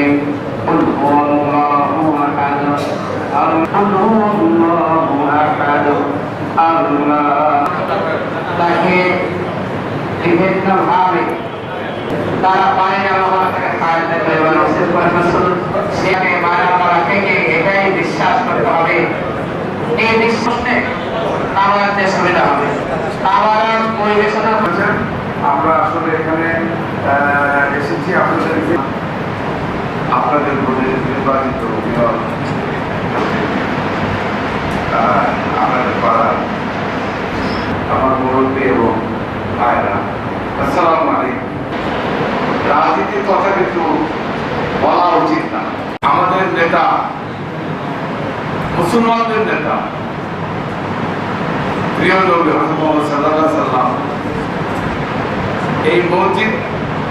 الرحيم قل هو الله احد قل هو الله احد الله তাকে বিভিন্নভাবে তারা পানি ব্যবহার করে খায় দেবে এবং রসুল পরমেশ্বর সেখানে মারা মারা থেকে এটাই বিশ্বাস করতে হবে এই বিশ্বাসে খাবারতে সুবিধা হবে খাবার পরিবেশনা করেছেন আমরা আসলে এখানে আহ, এসেছি আপনাদেরকে আপনাদের প্রতি নির্বাচিত পাড়ার আমার মুরব্বী এবং ভাইরা, আসসালামু আলাইকুম। রাজনীতির কথা কিন্তু বলা উচিত না। আমাদের নেতা, মুসলমানদের নেতা, প্রিয় নবী আলাইহি সাল্লাম এই মসজিদ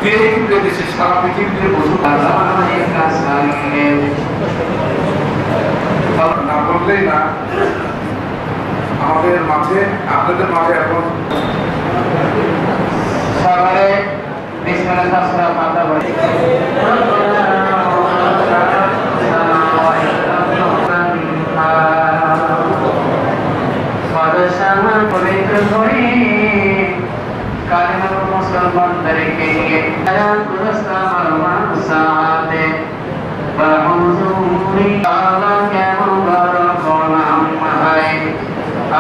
দিয়ে কিন্তু দেশে সারা পৃথিবীতে মুসলমান না করলেই না আমাদের মাঝে, আপনাদের মাঝে এখন সকালে পবিত্র করে কালিমার মুসলমানদেরকে নিয়ে তারা কুরস্তাম আলমান সাহাতে বাহুজুরি আল্লাহ কেমন বড় আম্মাহাই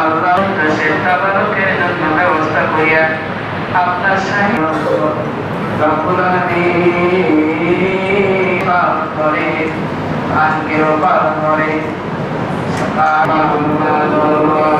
আল্লাহ সেটা বালকের জন্য ব্যবস্থা করিয়া আপনার সাহেব রব্বুল আলামিন পাপ করে আজকেও পাপ করে রাসূল